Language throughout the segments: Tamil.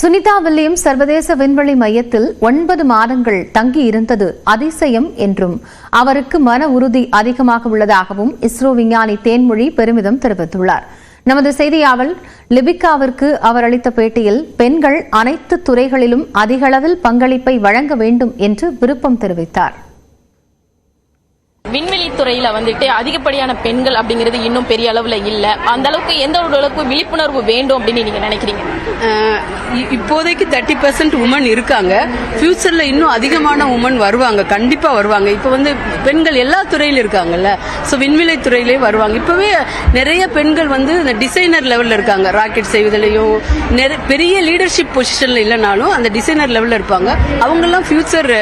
சுனிதா வில்லியம் சர்வதேச விண்வெளி மையத்தில் ஒன்பது மாதங்கள் தங்கியிருந்தது அதிசயம் என்றும் அவருக்கு மன உறுதி அதிகமாக உள்ளதாகவும் இஸ்ரோ விஞ்ஞானி தேன்மொழி பெருமிதம் தெரிவித்துள்ளார். நமது செய்தியாவல் லிபிகாவிற்கு அவர் அளித்த பேட்டியில் பெண்கள் அனைத்து துறைகளிலும் அதிகளவில் பங்களிப்பை வழங்க வேண்டும் என்று விருப்பம் தெரிவித்தார். விண்வெளி வந்துட்டு அதிகப்படியான பெண்கள் அப்படிங்கிறது இன்னும் பெரிய அளவுல இல்ல. அந்த அளவுக்கு எந்த ஒரு அளவுக்கு விழிப்புணர்வு வேண்டும் அப்படின்னு நீங்க நினைக்கிறீங்க? இ- இப்போதைக்கு தேர்ட்டி பர்சன்ட் உமன் இருக்காங்க. ஃபியூச்சர்ல இன்னும் அதிகமான உமன் வருவாங்க. கண்டிப்பா வருவாங்க. இப்போ வந்து பெண்கள் எல்லா துறையிலும் இருக்காங்கல்ல. ஸோ விண்வெளி துறையிலே வருவாங்க. இப்பவே நிறைய பெண்கள் வந்து இந்த டிசைனர் லெவல்ல இருக்காங்க. ராக்கெட் செய்வதிலையும் நிறைய பெரிய லீடர்ஷிப் பொசிஷன்ல இல்லைனாலும் அந்த டிசைனர் லெவல்ல இருப்பாங்க. அவங்கெல்லாம் ஃபியூச்சர்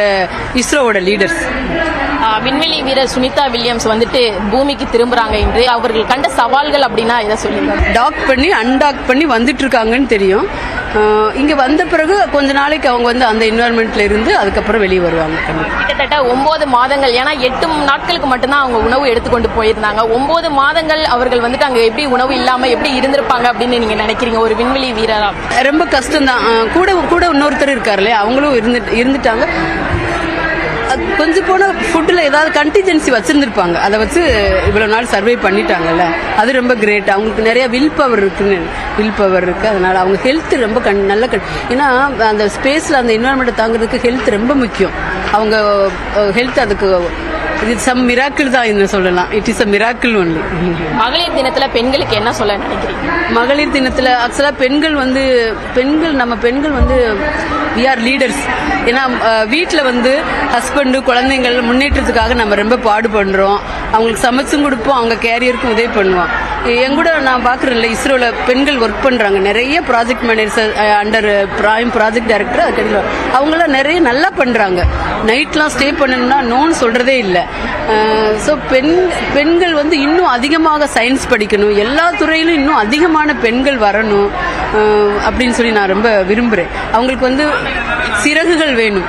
இஸ்ரோவோட லீடர்ஸ் விண்வெளி வீரர் சுனிதா வில்லியம்ஸ் வந்துட்டு பூமிக்கு திரும்புறாங்க என்று அவர்கள் கண்ட சவால்கள் அப்படின்னா இதை சொல்லுங்க. டாக் பண்ணி அன்டாக் பண்ணி வந்துட்டு இருக்காங்கன்னு தெரியும் இங்க வந்த பிறகு கொஞ்ச நாளைக்கு அவங்க வந்து அந்த என்வாயர்மெண்ட்ல இருந்து அதுக்கப்புறம் வெளியே வருவாங்க. கிட்டத்தட்ட ஒன்பது மாதங்கள் ஏன்னா எட்டு நாட்களுக்கு மட்டும்தான் அவங்க உணவு எடுத்துக்கொண்டு போயிருந்தாங்க. ஒன்பது மாதங்கள் அவர்கள் வந்துட்டு அங்க எப்படி உணவு இல்லாம எப்படி இருந்திருப்பாங்க அப்படின்னு நீங்க நினைக்கிறீங்க? ஒரு விண்வெளி வீரரா? ரொம்ப கஷ்டம்தான். அஹ் கூட கூட இன்னொருத்தர் இருக்காருல்ல அவங்களும் இருந்து இருந்துட்டாங்க. கொஞ்சம் போன ஃபுட்டில் ஏதாவது கண்டிஜென்சி வச்சுருந்துருப்பாங்க. அதை வச்சு இவ்வளோ நாள் சர்வே பண்ணிட்டாங்கல்ல. அது ரொம்ப கிரேட் அவங்களுக்கு நிறைய வில் பவர் இருக்குன்னு. வில் பவர் இருக்குது அதனால் அவங்க ஹெல்த் ரொம்ப கண் நல்ல கண். ஏன்னா அந்த ஸ்பேஸில் அந்த என்வரன்மெண்ட்டை தாங்குறதுக்கு ஹெல்த் ரொம்ப முக்கியம். அவங்க ஹெல்த் அதுக்கு இது சம் மிராக்கிள் தான் என்ன சொல்லலாம். It is a miracle only மகளிர் தினத்துல பெண்களுக்கு என்ன சொல்ல நினைக்கிறீங்க? மகளிர் தினத்துல ஆக்சுவலா பெண்கள் வந்து பெண்கள் நம்ம பெண்கள் வந்து வி ஆர் லீடர்ஸ் ஏன்னா வீட்டில் வந்து ஹஸ்பண்டு குழந்தைங்கள் முன்னேற்றத்துக்காக நம்ம ரொம்ப பாடுபடுறோம். அவங்களுக்கு சமைச்சும் கொடுப்போம் அவங்க கேரியருக்கும் உதவி பண்ணுவோம். என் கூட நான் பார்க்குறேன்ல இஸ்ரோவில் பெண்கள் ஒர்க் பண்ணுறாங்க நிறைய project manager under prime project director அதுக்கு அவங்களாம் நிறைய நல்லா பண்ணுறாங்க நைட்லாம் ஸ்டே பண்ணணும்னா நோன்னு சொல்கிறதே இல்லை. ஸோ பெண் பெண்கள் வந்து இன்னும் அதிகமாக சயின்ஸ் படிக்கணும். எல்லா துறையிலும் இன்னும் அதிகமான பெண்கள் வரணும். அப்படின்னு சொல்லி நான் ரொம்ப விரும்புகிறேன் அவங்களுக்கு வந்து சிறகுகள் வேணும்.